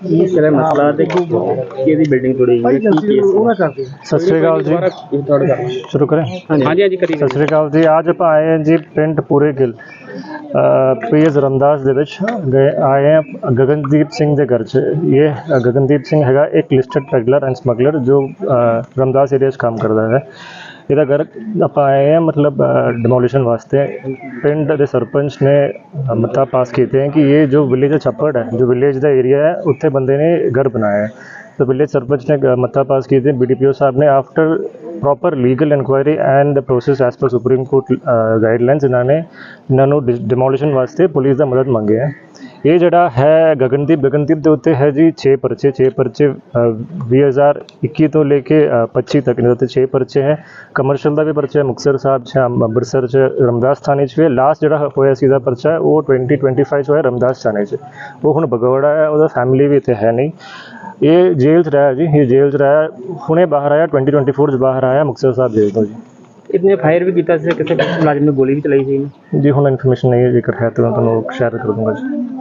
ਕਿਹੜਾ ਮਸਲਾ ਤੇ ਕਿ ਇਹਦੀ ਬਿਲਡਿੰਗ ਥੋੜੀ ਸਤਿ ਸ਼੍ਰੀ ਅਕਾਲ ਜੀ ਸ਼ੁਰੂ ਕਰੇ ਹਾਂਜੀ ਹਾਂਜੀ ਕਰੀ ਸਤਿ ਸ਼੍ਰੀ ਅਕਾਲ ਜੀ ਅੱਜ ਆਪਾਂ ਆਏ ਹਾਂ ਜੀ ਪਿੰਡ ਪੂਰੇ ਗਿੱਲ ਪੀਐਸ ਰਮਦਾਸ ਦੇ ਵਿੱਚ ਗਏ ਆਏ ਆ ਗਗਨਦੀਪ ਸਿੰਘ ਦੇ ਘਰ 'ਚ ਇਹ ਗਗਨਦੀਪ ਸਿੰਘ ਹੈਗਾ ਇੱਕ ਲਿਸਟਡ ਪੈਗਲਰ ਐਂਡ ਸਮਗਲਰ ਜੋ ਰਮਦਾਸ ਏਰੀਆ 'ਚ ਕੰਮ ਕਰਦਾ ਹੈ ਇਹਦਾ ਘਰ ਆਪਾਂ ਆਏ ਹਾਂ ਮਤਲਬ ਡਿਮੋਲੀਸ਼ਨ ਵਾਸਤੇ ਪਿੰਡ ਦੇ ਸਰਪੰਚ ਨੇ ਅ, ਮਤਾ ਪਾਸ ਕੀਤੇ ਹੈ ਕਿ ਇਹ ਜੋ ਵਿਲੇਜ ਦਾ ਛੱਪੜ ਹੈ ਜੋ ਵਿਲੇਜ ਦਾ ਏਰੀਆ ਹੈ ਉੱਥੇ ਬੰਦੇ ਨੇ ਘਰ ਬਣਾਇਆ ਹੈ तो विलेज सरपंच ने अ, मत्ता पास किए थे बीडीपीओ साहब ने after proper legal inquiry and process as per supreme court guidelines इन्होंने इन्होंने डिमोलिशन वास्ते पुलिस ਦਾ ਮਦਦ ਮੰਗੇ ਹੈ ਇਹ ਜਿਹੜਾ ਹੈ ਗਗਨਦੀਪ ਗਗਨਦੀਪ ਦੇ ਉੱਤੇ ਹੈ ਜੀ 6 ਪਰਚੇ 6 ਪਰਚੇ ਅ, 2021 ਤੋਂ ਲੈ ਕੇ ਅ, 25 ਤੱਕ ਇਹਦੇ ਉੱਤੇ 6 ਪਰਚੇ ਹੈ ਕਮਰਸ਼ੀਅਲ ਦਾ ਵੀ ਪਰਚਾ ਹੈ ਮੁਕਤਸਰ ਸਾਹਿਬ ਚ ਅਮ, ਅੰਮ੍ਰਿਤਸਰ ਚ ਰਮਦਾਸ ਥਾਣੇ ਚ ਵੀ ਲਾਸਟ ਜਿਹੜਾ ਹੋਇਆ ਸੀ ਦਾ ਪਰਚਾ ਹੈ ਉਹ 2025 ਚ ਹੋਇਆ ਰਮਦਾਸ ਥਾਣੇ ਚ ਉਹ ਹੁਣ ਬਗਵਾੜਾ ਹੈ ਉਹਦਾ ਫੈਮਿਲੀ ਵੀ ਇੱਥੇ ਹੈ ਨਹੀਂ ਇਹ ਜੇਲ੍ਹ 'ਚ ਰਿਹਾ ਜੀ ਇਹ ਜੇਲ੍ਹ 'ਚ ਰਿਹਾ ਹੁਣੇ ਬਾਹਰ ਆਇਆ 2024 ਚ ਬਾਹਰ ਆਇਆ ਮੁਕਤਸਰ ਸਾਹਿਬ ਜੇਲ੍ਹ ਤੋਂ ਜੀ ਇਤਨੇ ਫਾਇਰ ਵੀ ਕੀਤਾ ਸੀ ਕਿਤੇ ਮੁਲਾਜ਼ਮ ਨੇ ਗੋਲੀ ਵੀ ਚਲਾਈ ਸੀ ਜੀ ਹੁਣ ਇਨਫੋਰਮੇਸ਼ਨ ਨਹੀਂ ਹੈ ਜੇਕਰ ਹੈ ਤਾਂ ਮੈਂ ਤੁਹਾਨੂੰ ਸ਼ੇਅਰ ਕਰ ਦੂੰਗਾ ਜੀ